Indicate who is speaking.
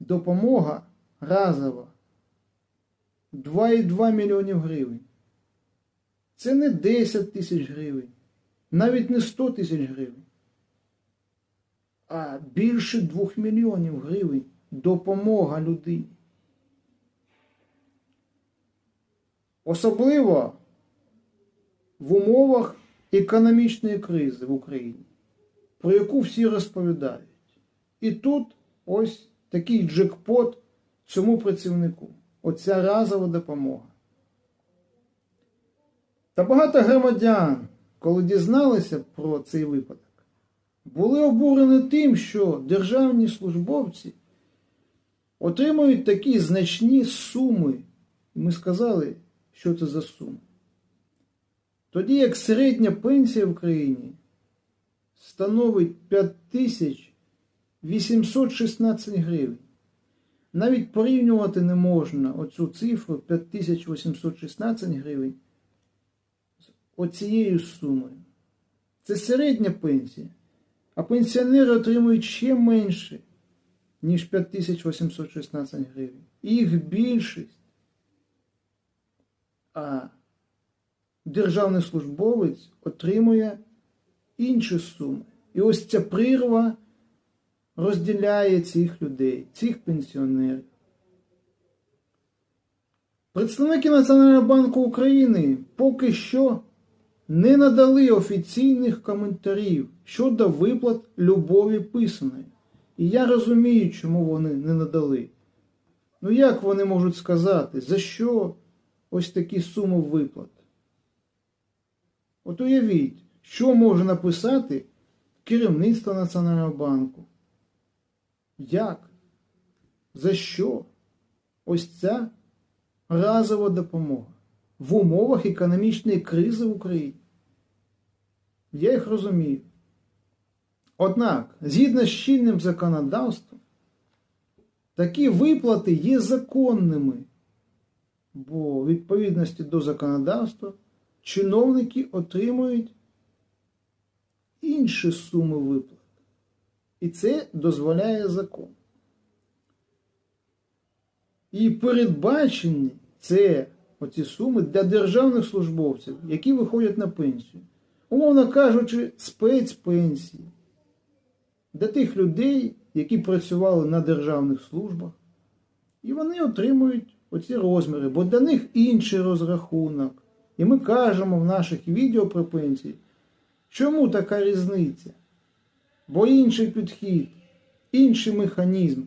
Speaker 1: допомога разова 2,2 мільйонів гривень. Це не 10 тисяч гривень, навіть не 100 тисяч гривень, а більше 2 мільйонів гривень допомога людині. Особливо в умовах економічної кризи в Україні, про яку всі розповідають. І тут ось такий джекпот цьому працівнику. Оця разова допомога. Та багато громадян, коли дізналися про цей випадок, були обурені тим, що державні службовці отримують такі значні суми. Ми сказали, що це за суми. Тоді як середня пенсія в країні становить 5816 гривень. Навіть порівнювати не можна оцю цифру 5816 гривень з оцією сумою. Це середня пенсія, а пенсіонери отримують ще менше, ніж 5816 гривень. Їх більшість. А державний службовець отримує інші суми. І ось ця прірва розділяє цих людей, цих пенсіонерів. Представники Національного банку України поки що не надали офіційних коментарів щодо виплат Любові Писаної. І я розумію, чому вони не надали. Ну як вони можуть сказати, за що ось такі суми виплат? От уявіть, що може написати керівництво Національного банку. Як? За що? Ось ця разова допомога в умовах економічної кризи в Україні. Я їх розумію. Однак, згідно з чинним законодавством, такі виплати є законними, бо в відповідності до законодавства чиновники отримують інші суми виплат. І це дозволяє закон. І передбачені це оці суми для державних службовців, які виходять на пенсію. Умовно кажучи, спецпенсії для тих людей, які працювали на державних службах, і вони отримують оці розміри, бо для них інший розрахунок. І ми кажемо в наших відео про пенсії, чому така різниця? Бо інший підхід, інший механізм.